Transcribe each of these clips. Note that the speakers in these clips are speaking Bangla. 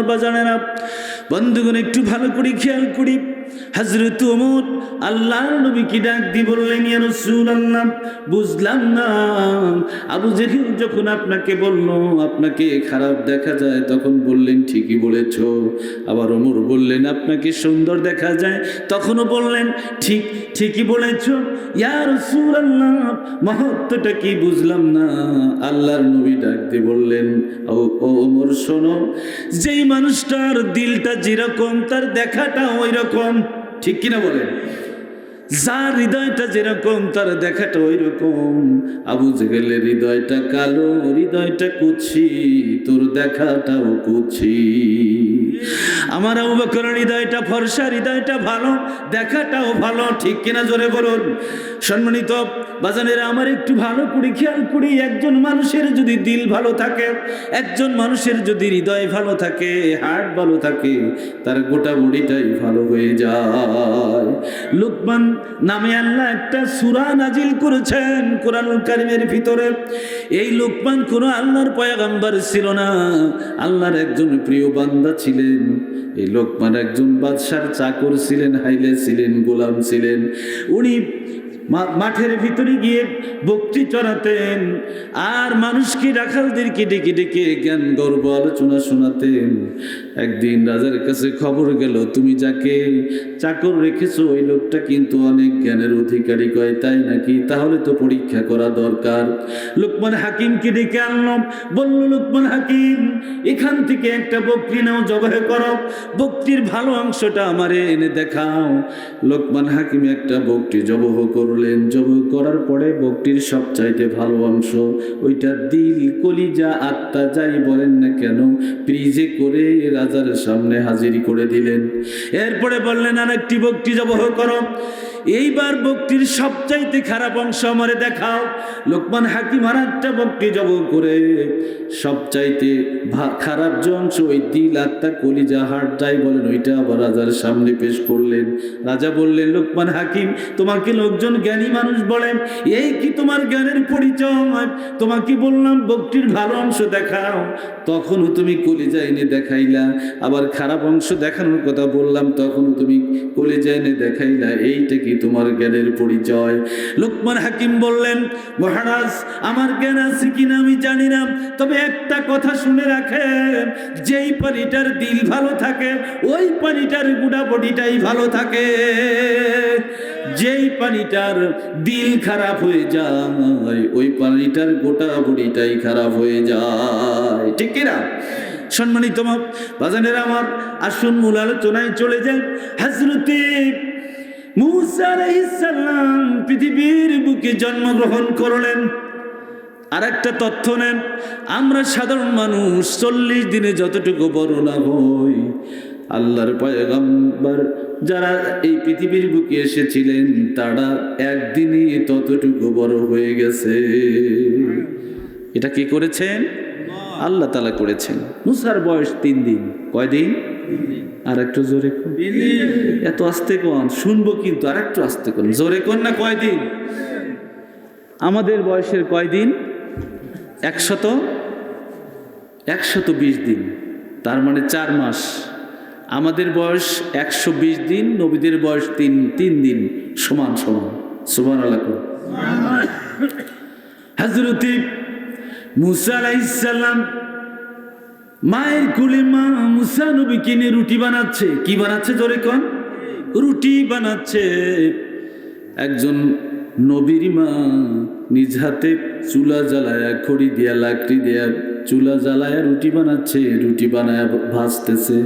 আমার বাজানেরা বন্ধুগণ একটু ভালো করে খেয়াল করি। হজরত ওমর আল্লাহর নবীকে ডাক বললেন, ইয়া রাসূলুল্লাহ, বুঝলাম না। আবু যখন আপনাকে বলল, আপনাকে খারাপ দেখা যায়, তখন বললেন, ঠিকই বলেছ। আবার ওমর বললেন, আপনাকে সুন্দর দেখা যায়। তখনও বললেন, ঠিক, ঠিকই বলেছ। ইয়া রাসূলুল্লাহ, মহত্বটা কি বুঝলাম না। আল্লাহর নবী ডাক দিয়ে বললেন, ও ওমর শোনো, যেই মানুষটার দিলটা যেরকম, তার দেখাটা ওই রকম ঠিক কিনা বলেন? যার হৃদয়টা যেরকম, তার দেখাটা ওই রকম আবু জেগেলের হৃদয়টা কালো, হৃদয়টা কুচি তোর দেখাটাও কুচি আমার আবু বকরের হৃদয়টা ফর্সা, হৃদয়টা ভালো, দেখাটাও ভালো, ঠিক কিনা জোরে বলুন? সম্মানিত বাজানের, আমার একটু ভালো করে খেয়াল করি, একজন মানুষের যদি দিল ভালো থাকে, একজন মানুষের যদি হৃদয় ভালো থাকে, হার্ট ভালো থাকে, তার গোটা বডিটাই ভালো হয়ে যায়। লুকমান নামে আল্লাহ একটা সুরা নাজিল করেছেন কোরআনুল কারিমের ভিতরে। এই লুকমান কোনো আল্লাহর পয়গাম্বার ছিল না, আল্লাহর একজন প্রিয় বান্দা ছিলেন। এই লোকমান একজন বাদশার চাকর ছিলেন, হাইলে ছিলেন, গোলাম ছিলেন। উনি মাঠের ভিতরে গিয়ে বক্তি চড়াতেন আর মানুষকে রাখালদেরকে ডেকে ডেকে জ্ঞান, গর্ব, আলোচনা শোনাতেন। একদিন রাজার কাছে খবর গেল, তুমি যাকে চাকর রেখেছো ওই লোকটা কিন্তু অনেক জ্ঞানের অধিকারী কয়, তাই নাকি? তাহলে তো পরীক্ষা করা দরকার। লোকমান হাকিমকে ডেকে আনলাম, বলল, লোকমান হাকিম, এখান থেকে একটা বকরি নাও জবাহ করো। বকরির ভালো অংশটা আমারে এনে দেখাও। লোকমান হাকিম একটা বকটি জবহ করলেন। জবহ করার পরে বকটির সবচাইতে ভালো অংশ, ওইটা দিল, কলিজা আত্মা যাই বলেন না কেন, ফ্রিজে করে রাজার সামনে হাজির করে দিলেন। এরপরে বললেন একটি বক্তি জবহ করো। এইবার বক্তির সবচাইতে খারাপ অংশ আমারে দেখাও। লোকমান হাকিম আর একটা বক্তি জব করে, সবচাইতে খারাপ যে অংশ ওই দিল আত্মা কলিজা হাট যাই বলেন, ওইটা আবার রাজার সামনে পেশ করলেন। রাজা বললেন, লোকমান হাকিম, তোমাকে লোকজন জ্ঞানী মানুষ বলেন, এই কি তোমার জ্ঞানের পরিচয়? তোমাকে বললাম, বক্তির ভালো অংশ দেখাও। তখনও তুমি কলিজা এনে দেখাইলা, আবার খারাপ অংশ দেখানোর কথা বললাম, তখনও তুমি কলিজা এনে দেখাইলা, এইটা কি তোমার জ্ঞানের পরিচয়। লোকমান হাকিম বললেন, মহারাজ, আমার জ্ঞান আছে কিনা আমি জানি না। তবে একটা কথা শুনে রাখেন, যেই পানিটার দিল ভালো থাকে, ওই পানিটার গুড়া বডিটাই ভালো থাকে। যেই পানিটার দিল খারাপ হয়ে যায়, ওই পানিটার গোটা বডিটাই খারাপ হয়ে যায়। ঠিক কিনা? সম্মানিত বাজানের আমার আসুন মূল আলোচনায় চলে যান হাজরতে মুসা আলাইহিসসালাম পৃথিবীর বুকে জন্মগ্রহণ করলেন। আর একটা তথ্য নেন আমরা সাধারণ মানুষ চল্লিশ দিনে যতটুকু বড় না হই আল্লাহর পয়গাম্বার যারা এই পৃথিবীর বুকে এসেছিলেন তারা একদিনই ততটুকু বড় হয়ে গেছে। এটা কি করেছেন? আল্লাহ তালা করেছেন। মুসার বয়স তিন দিন। কয়দিন? আর একটু জোরে এত আস্তে কোন? শুনব কিন্তু আর একটু আস্তে কোন। জোরে কোন না কয়দিন? আমাদের বয়সের কয়দিন? একশত একশত বিশ দিন। তার মানে চার মাস। আমাদের বয়স একশো বিশ দিন নবীদের বয়স তিন তিন দিন সমান সমান। সমান আলাপ হজরতি মুসা আলাইসাল্লাম মায়ের কুলে মা মুসা নবী কিনে রুটি বানাচ্ছে। কি বানাচ্ছে তোরে কন? রুটি বানাচ্ছে। একজন নবীর মা নিজ হাতে চুলা জ্বালায়া, খড়ি দিয়া, লাকড়ি দিয়া চুলা জ্বালায়া রুটি বানাচ্ছে, রুটি বানায়া ভাজতেছে।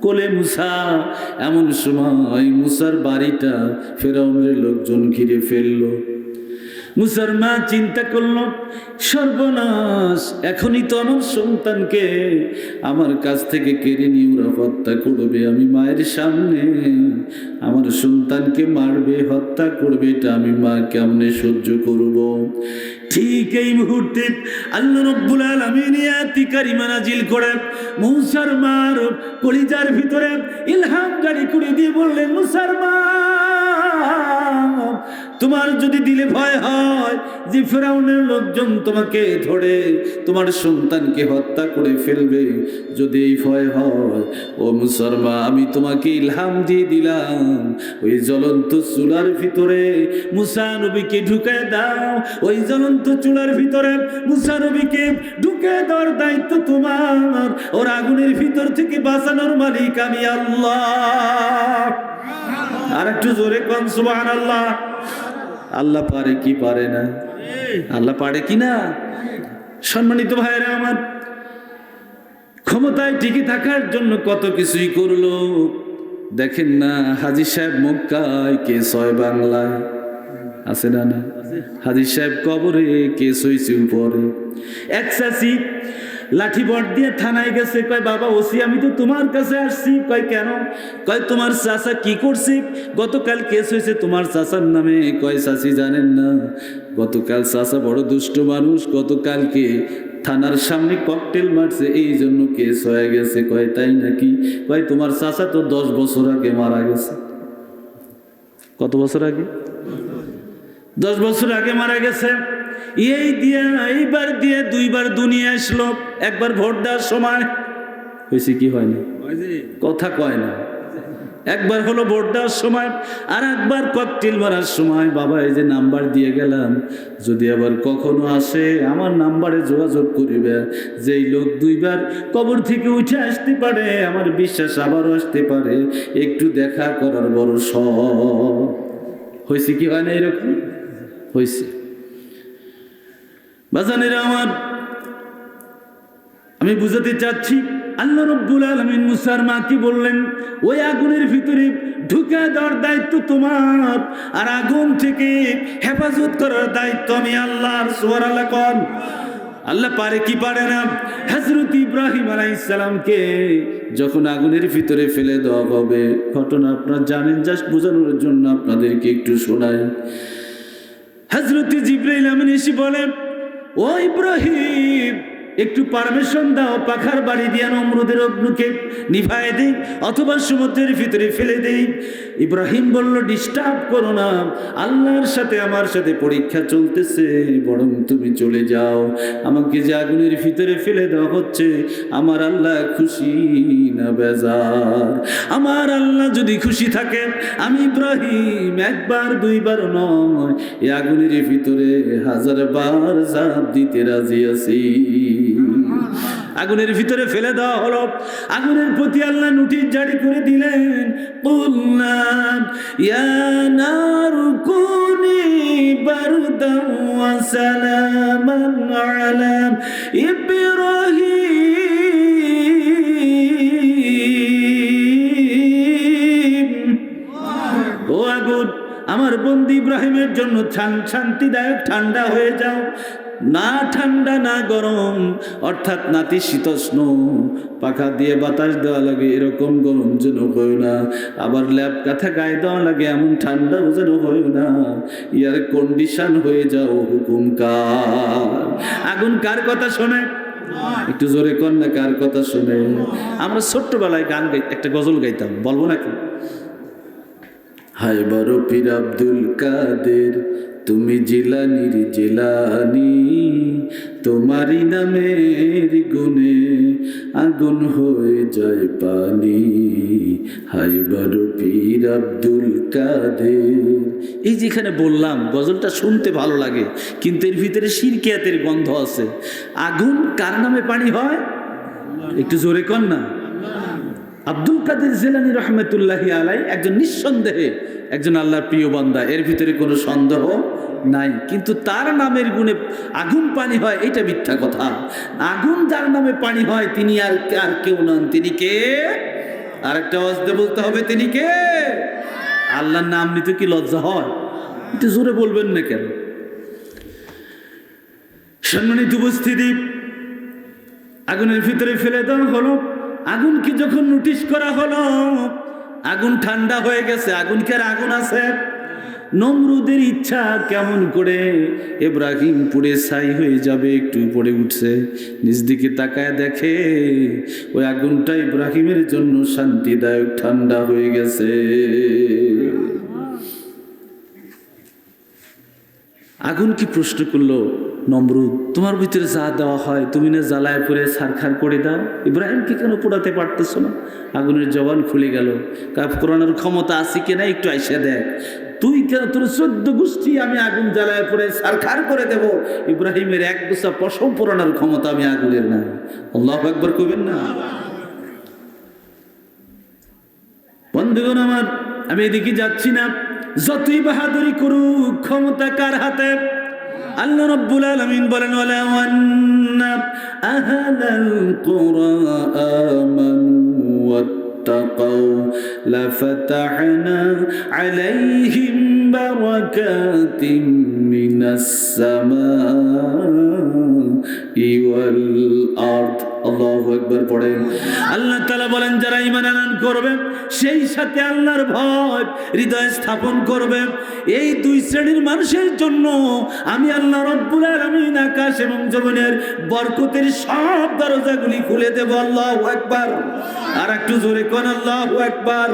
কোলে মুসা, এমন সময় মুসার বাড়িটা ফেরাউনের লোকজন ঘিরে ফেলল। মুসার মা চিন্তা করল, সর্বনাশ, এখনই তো আমার সন্তানকে আমার কাছ থেকে কেড়ে নিয়ে ওরা হত্যা করবে, আমি মায়ের সামনে আমার সন্তানকে মারবে, হত্যা করবে, এটা আমি মা কেমনে সহ্য করব? ঠিক এই মুহূর্তে আল্লাহ রব্বুল আলামিন আয়াতি কারিমা নাজিল করে মুসার মার কলিজার ভিতরে ইলহাম গাড়ি করে দিয়ে বললেন মুসার তোমার যদি দিলে ভয় হয় যে ফেরাউনের লোকজন তোমাকে ধরে, তোমার সন্তানকে হত্যা করে ফেলবে, যদি এই ভয় হয়, ও মুসলমান, আমি তোমাকে ইলহাম দিয়ে দিলাম। ওই জ্বলন্ত চুলার ভিতরে মুসা ঢুকে দাও। ওই জ্বলন্ত চুলার ভিতরে মুসা নবীকে ঢুকে দেওয়ার দায়িত্ব তোমার। ওর আগুনের ভিতর থেকে বাঁচানোর মালিক আমি আল্লাহ। আর একটু জোরে কন আল্লাহ আল্লাহ পারে কি পারে না? আল্লাহ পারে কি না? সম্মানিত ভাইরা আমার, ক্ষমতায় টিকে থাকার জন্য কত কিছুই করল। দেখেন না হাজি সাহেব মক্কায় কে হয় বাংলায়। আছে না না? হাজি সাহেব কবরে কে হয়েছে উপরে। এক চাষি লাঠি বট দিয়ে থানায় গেছে, কয়, বাবা, ওসি, আমি তো তোমার কাছে আসছি। কয়, কেন? কয়, তোমার চাচা কি করছি? গতকাল কেস হয়েছে তোমার চাচার নামে। কয় চাষি জানেন না, গতকাল চাচা বড় দুষ্ট মানুষ, গতকালকে থানার সামনে ককটেল মারছে, এই জন্য কেস হয়ে গেছে। কয়, তাই নাকি? কয়, তোমার চাচা তো দশ বছর আগে মারা গেছে। কত বছর আগে? দশ বছর আগে মারা গেছে। এই দিয়ে এইবার দিয়ে দুইবার দুনিয়া আসলো। একবার ভোট দেওয়ার সময়। হয়েছে কি হয়নি? কথা কয় না। একবার হলো ভোট দেওয়ার সময় আর একবার ককটেল মারার সময়। বাবা এই যে নাম্বার দিয়ে গেলাম। যদি আবার কখনো আসে আমার নাম্বারে যোগাযোগ করিবে। যেই লোক দুইবার কবর থেকে উঠে আসতে পারে আমার বিশ্বাস আবারও আসতে পারে। একটু দেখা করার বড় শখ। হয়েছে কি হয় না এরকম? হয়েছে। বাজানেরা আমার আমি বুঝাতে চাচ্ছি, আল্লাহ রব্বুল আলমিন মুসার কি বললেন? ওই আগুনের ভিতরে ঢুকে দেওয়ার দায়িত্ব তোমার, আর আগুন থেকে হেফাজত করার দায়িত্ব আমি আল্লাহর সোয়ার আল্লাহ কন। আল্লাহ পারে কি পারে না? হজরত ইব্রাহিম আলাইসালামকে যখন আগুনের ভিতরে ফেলে দেওয়া হবে, ঘটনা আপনারা জানেন, জাস্ট বোঝানোর জন্য আপনাদেরকে একটু শোনাই। হজরত জিব্রাইল আমিন এসে বলেন ও ইব্রাহিম একটু পারমিশন দাও, পাখার বাড়ি দিয়ে নমরুদের অগ্নুকে নিভায় দেই, অথবা সমুদ্রের ভিতরে ফেলে দেই। ইব্রাহিম বলল, ডিস্টার্ব করো না, আল্লাহর সাথে আমার সাথে পরীক্ষা চলতেছে, বরং তুমি চলে যাও। আমাকে যে আগুনের ভিতরে ফেলে দেওয়া হচ্ছে, আমার আল্লাহ খুশি না বেজার। আমার আল্লাহ যদি খুশি থাকে, আমি ইব্রাহিম একবার, দুইবার নয়, এই আগুনের ভিতরে হাজার বার জাপ দিতে রাজি আছি। আগুনের ভিতরে ফেলে দেওয়া হলো। আগুনের প্রতি আল্লাহ নোটিশ জারি করে দিলেন আগুন, আমার বন্ধু ইব্রাহিমের জন্য শান- শান্তিদায়ক ঠান্ডা হয়ে যাও। না ঠান্ডা, না গরম, অর্থাৎ নাতি শীতষ্ণ, পাখা দিয়ে বাতাস দেওয়া লাগে, এরকম গরম যেন হয় না। আবার ল্যাব কাঁথা গায়ে দেওয়া লাগে, এমন ঠান্ডা যেন হয় না। ইয়ার কন্ডিশন হয়ে যাও হুকুম কার। আগুন কার কথা শোনে? একটু জোরে কর না, কার কথা শুনে? আমরা ছোট্টবেলায় গান গাই, একটা গজল গাইতাম, বলব নাকি? হায় বড় পীর আব্দুল কাদের তুমি জেলা জিলানির জিলানি, তোমারই নামের গুণে আগুন হয়ে যায় পানি। বড় পীর আব্দুল কাদের। এই যেখানে বললাম, গজলটা শুনতে ভালো লাগে, কিন্তু এর ভিতরে শিরকিয়াতের গন্ধ আছে। আগুন কার নামে পানি হয়? একটু জোরে কর না? আব্দুল কাদের জেলানি রহমতুল্লাহি আলাই একজন নিঃসন্দেহে একজন আল্লাহর প্রিয় বান্দা। এর ভিতরে কোনো সন্দেহ নাই। কিন্তু তার নামের গুণে আগুন পানি হয়, এটা মিথ্যা কথা। আগুন যার নামে পানি হয়, তিনি আর আর কেউ নন। তিনি কে? আর একটা অজদে বলতে হবে, তিনি কে? আল্লাহর নাম নিতে কি লজ্জা হয়? একটু জোরে বলবেন না কেন? সম্মানিত উপস্থিতি, আগুনের ভিতরে ফেলে দেওয়া হলো। আগুনকে যখন নোটিশ করা হলো, আগুন ঠান্ডা হয়ে গেছে আগুন কি আর আগুন আছে? নমরুদের ইচ্ছা কেমন করে? এব্রাহিম পুড়ে ছাই হয়ে যাবে, একটু পড়ে উঠছে, নিজ দিকে তাকায় দেখে, ওই আগুনটা ইব্রাহিমের জন্য শান্তিদায়ক ঠান্ডা হয়ে গেছে। আগুন কি প্রশ্ন করল? নমরুদ, তোমার ভিতরে যা দেওয়া হয় তুমি না জ্বালায় পরে সারখার করে দাও। ইব্রাহিমকে কেন পোড়াতে পারতেছো না? আগুনের জবান খুলে গেল। কোরআনের ক্ষমতা আছে কিনা একটু আইসা দেখ। তুই কেন তোর চোদ্দ গোষ্ঠী আমি আগুন জ্বালায় পরে সারখার করে দেব? ইব্রাহিমের এক গোসা পশম পোড়ানোর ক্ষমতা আমি আগুনের না আল্লাহ একবার কবেন না। বন্ধুগণ আমার, আমি এদিকে যাচ্ছি না। যতই বাহাদুরি করুক, ক্ষমতা কার হাতে? আল্লাহ রব্বুল আলামিন বলেন ওয়ালা ওয়ান্না আহলাল কুরা আমানু ওয়াত্তাকাউ লাফাতাহনা আলাইহিম বারাকাতিম আল্লাহু আকবার পড়েন। আল্লাহ তাআলা বলেন, যারা ঈমান আনয়ন করবে, সেই সাথে আল্লাহর ভয় হৃদয়ে স্থাপন করবে। এই দুই শ্রেণির মানুষের জন্য আমি আল্লাহ রব্বুল আলামিন আকাশ এবং জমিনের বরকতের সব দরজাগুলি খুলে দেব, আল্লাহু আকবার। আর একটু জোরে কোন আল্লাহু আকবার।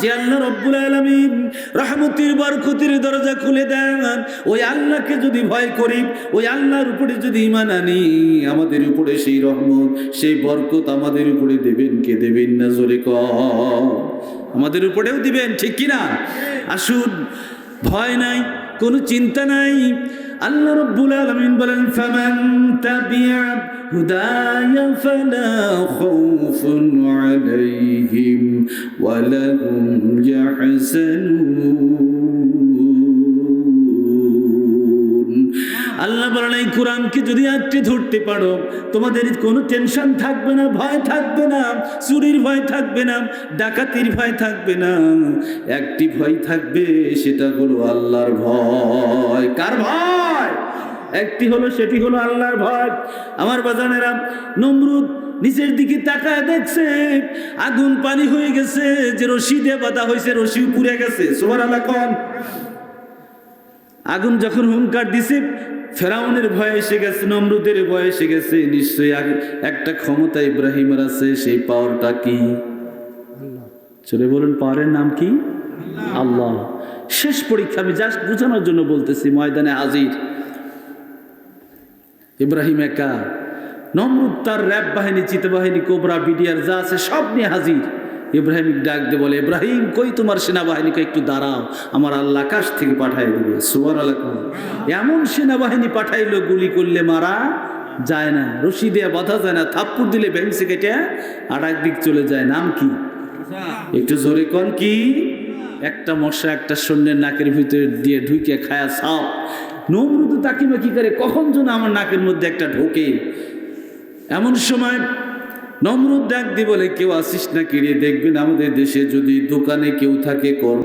যে আল্লাহ রব্বুল আলামিন রহমতের, বরকতের দরজা খুলে দেন, ওই আল্লাহকে যদি ভয় করি, ওই আল্লাহর উপরে যদি ঈমান আনি, আমাদের উপরে সেই রহমত সেই বরকত আমাদের উপরে দেবেন কে দেবেন না জোরে ক? আমাদের উপরেও দিবেন, ঠিক কি না আসুন, ভয় নাই, কোনো চিন্তা নাই। আল্লাহ রব্বুল আলামিন বলেন, ফামান তাবিআ হুদায়া ফালা খাউফুন আলাইহিম ওয়ালা হুম ইয়াহজানুন। আল্লাহ বলেন, এই কোরআনকে যদি আঁকড়ে ধরতে পারো, তোমাদের কোনো টেনশন থাকবে না, ভয় থাকবে না, চুরির ভয় থাকবে না, ডাকাতির ভয় থাকবে না। একটি ভয় থাকবে, সেটা হলো আল্লাহর ভয়। কার ভয়? একটি হলো, সেটি হলো আল্লাহর ভয়। আমার বাজানেরা নমরুদ নিচের দিকে তাকায় দেখছে, আগুন পানি হয়ে গেছে, যে রশি দিয়ে বাঁধা হয়েছে, রশি পুড়ে গেছে। সোমার আল্লাহ আগুন যখন হুঙ্কার দিছে, ফেরাউনের ভয় এসে গেছে, নমরুদের ভয় এসে গেছে। নিশ্চয়ই একটা ক্ষমতা ইব্রাহিমের আছে, সেই পাওয়ারটা কি? চলে বলুন, পাওয়ারের নাম কি? আল্লাহ। শেষ পরীক্ষা আমি জাস্ট বোঝানোর জন্য বলতেছি, ময়দানে হাজির। ইব্রাহিম একা। নমরুদ তার র্যাব বাহিনী, চিত বাহিনী, কোবরা, বিডিআর যা আছে সব নিয়ে হাজির। ইব্রাহিম ডাক দিয়ে বলে, ইব্রাহিম, কই তোমার সেনাবাহিনীকে একটু দাঁড়াও, আমার আল্লাহ আকাশ থেকে পাঠাই দেবে। সুবার এমন সেনাবাহিনী পাঠাইলো, গুলি করলে মারা যায় না, রশি দিয়ে বাধা যায় না থাপ্পুর দিলে ভেংসে কেটে আর একদিক চলে যায়। নাম কি? একটু জোরে কন কি? একটা মশা একটা সৈন্যের নাকের ভিতরে দিয়ে ঢুকে খায়া সাপ নমরুদ তাকি কি করে? কখন যেন আমার নাকের মধ্যে একটা ঢোকে। এমন সময় নমরুদ ডাক দিয়ে বলে, কেউ আসিস না কিরে দেখবেন আমাদের দেশে যদি দোকানে কেউ থাকে, কর্ম